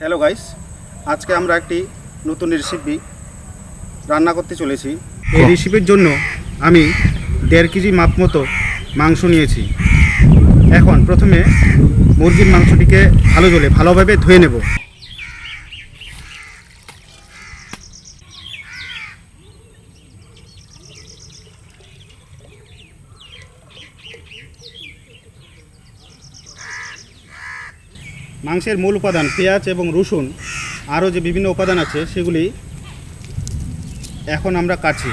Hello guys আজকে আমরা একটি নতুন রেসিপি রান্না করতে চলেছি। এই রেসিপির জন্য আমি দেড় কেজি মাপ মতো মাংস নিয়েছি। এখন প্রথমে মুরগির মাংসটিকে ভালো জলে ভালোভাবে ধুয়ে নেব। মাংসের মূল উপাদান পেঁয়াজ এবং রসুন, আরও যে বিভিন্ন উপাদান আছে সেগুলি এখন আমরা কাটছি।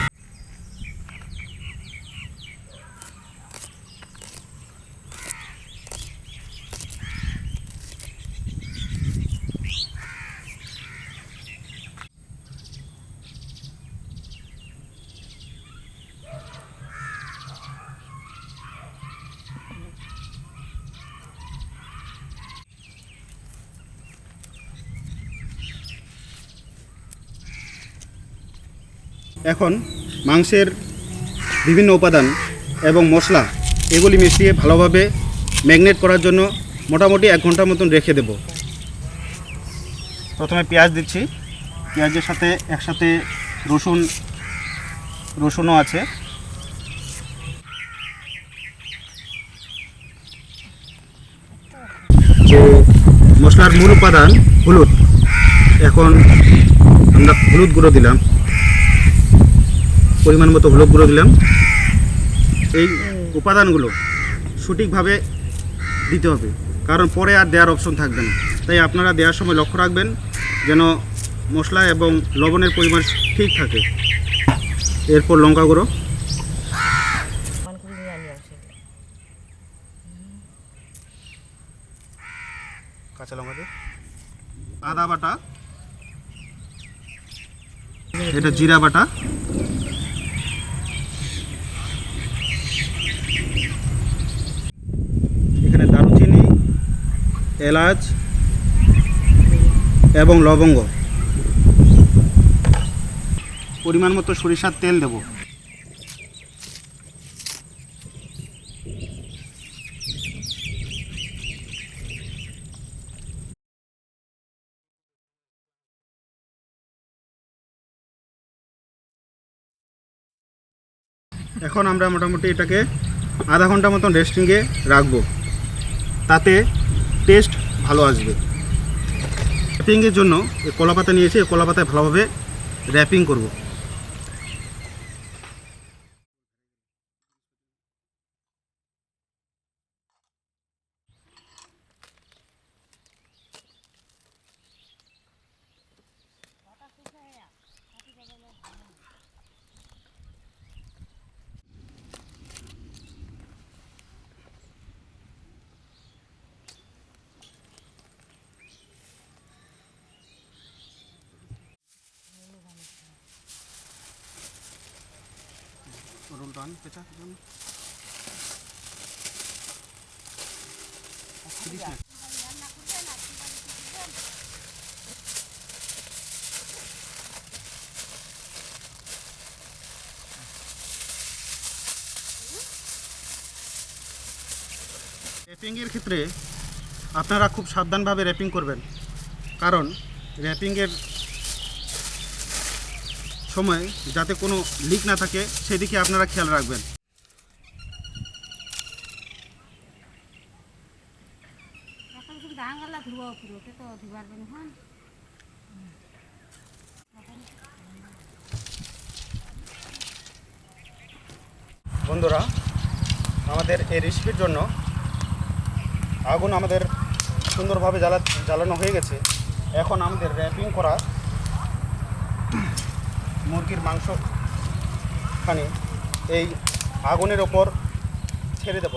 এখন মাংসের বিভিন্ন উপাদান এবং মশলা এগুলি মিশিয়ে ভালোভাবে ম্যাগনেট করার জন্য মোটামুটি এক ঘণ্টার মতন রেখে দেব। প্রথমে পেঁয়াজ দিচ্ছি। পেঁয়াজের সাথে একসাথে রসুন, রসুনও আছে। মশলার মূল উপাদান হলুদ। এখন আমরা হলুদ গুঁড়ো দিলাম। পরিমাণ মতো হলুদ গুঁড়ো দিলাম। এই উপাদানগুলো সঠিকভাবে দিতে হবে কারণ পরে আর দেওয়ার অপশন থাকবে না। তাই আপনারা দেওয়ার সময় লক্ষ্য রাখবেন যেন মশলা এবং লবণের পরিমাণ ঠিক থাকে। এরপর লঙ্কা গুঁড়ো। কাঁচা লঙ্কা দিয়ে? আদা বাটা। এটা জিরা বাটা এখানে দারুচিনি এলাচ এবং লবঙ্গ। পরিমাণ মতো সরিষার তেল দেব। এখন আমরা মোটামুটি এটাকে আধা ঘণ্টা মতন রেস্টিংয়ে রাখব। তাতে টেস্ট ভালো আসবে। র্যাপিংয়ের জন্য এই কলা পাতা নিয়েছি, এই কলা পাতায় ভালোভাবে র্যাপিং করব। রোল ডান পেঁচা র্যাপিংয়ের ক্ষেত্রে আপনারা খুব সাবধানভাবে র্যাপিং করবেন। কারণ র্যাপিংয়ের সময় যাতে কোনো লিক না থাকে সেদিকে আপনারা খেয়াল রাখবেন। নহয় বন্ধুরা আমাদের এই রেসিপির জন্য আগুন আমাদের সুন্দরভাবে জ্বালা জ্বালানো হয়ে গেছে। এখন আমাদের র্যাপিং করা মুরগির মাংস খানি এই আগুনের ওপর ছেড়ে দেব।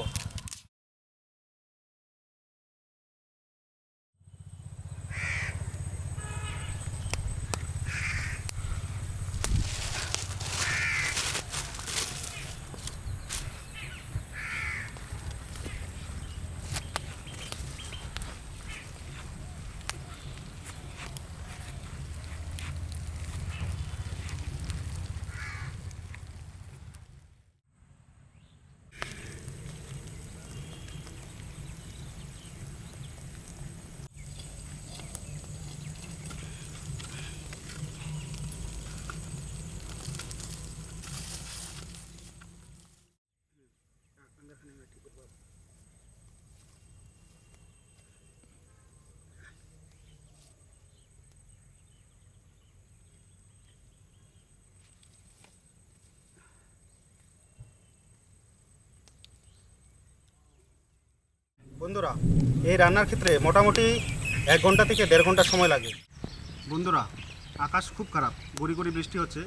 বন্ধুরা, এই রান্নার ক্ষেত্রে মোটামুটি এক ঘণ্টা থেকে দেড় ঘণ্টা সময় লাগে। বন্ধুরা, আকাশ খুব খারাপ গড়ি গড়ি বৃষ্টি হচ্ছে,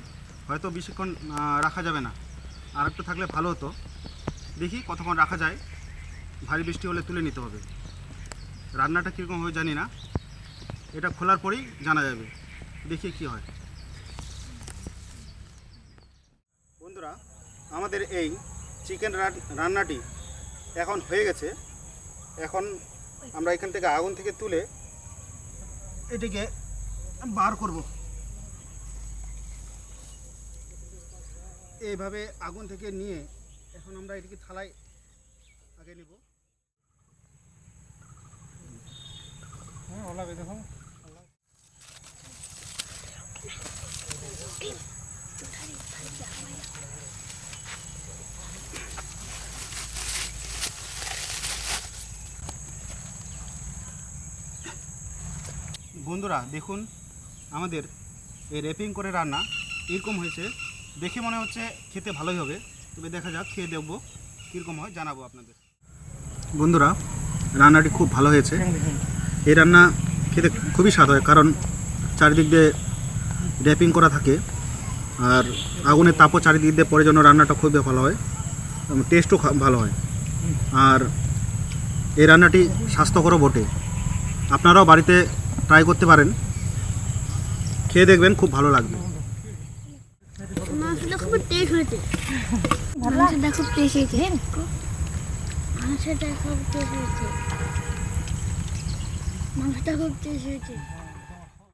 হয়তো বেশিক্ষণ রাখা যাবে না। আর একটু থাকলে ভালো হতো। দেখি কতক্ষণ রাখা যায়। ভারী বৃষ্টি হলে তুলে নিতে হবে। রান্নাটা কীরকম হবে জানি না। এটা খোলার পরেই জানা যাবে। দেখি কি হয়। বন্ধুরা, আমাদের এই চিকেন রান্নাটি এখন হয়ে গেছে। এখন আমরা এখান থেকে আগুন থেকে তুলে এটিকে বার করব। এইভাবে আগুন থেকে নিয়ে এখন আমরা এটিকে থালায় আগে নেব। বন্ধুরা, দেখুন, আমাদের এই র্যাপিং করে রান্না এরকম হয়েছে। দেখে মনে হচ্ছে খেতে ভালোই হবে। তবে দেখা যাক, খেয়ে দেখব। কীরকম হয়, জানাব আপনাদের। বন্ধুরা, রান্নাটি খুব ভালো হয়েছে। এই রান্না খেতে খুবই স্বাদ হয়, কারণ চারিদিক দিয়ে র্যাপিং করা থাকে। আর আগুনের তাপও চারিদিক দিয়ে পরে জন্য রান্নাটা খুবই ভালো হয়। এবং টেস্টও ভালো হয়। আর এই রান্নাটি স্বাস্থ্যকরও বটে। আপনারাও বাড়িতে ট্রাই করতে পারেন। খেয়ে দেখবেন খুব ভালো লাগবে। মাংসটা খুব টেস্ট হয়েছে। মাংসটা খুব টেস্ট হয়েছে। মাংসটা খুব টেস্ট হয়েছে। মাংসটা খুব টেস্ট হয়েছে।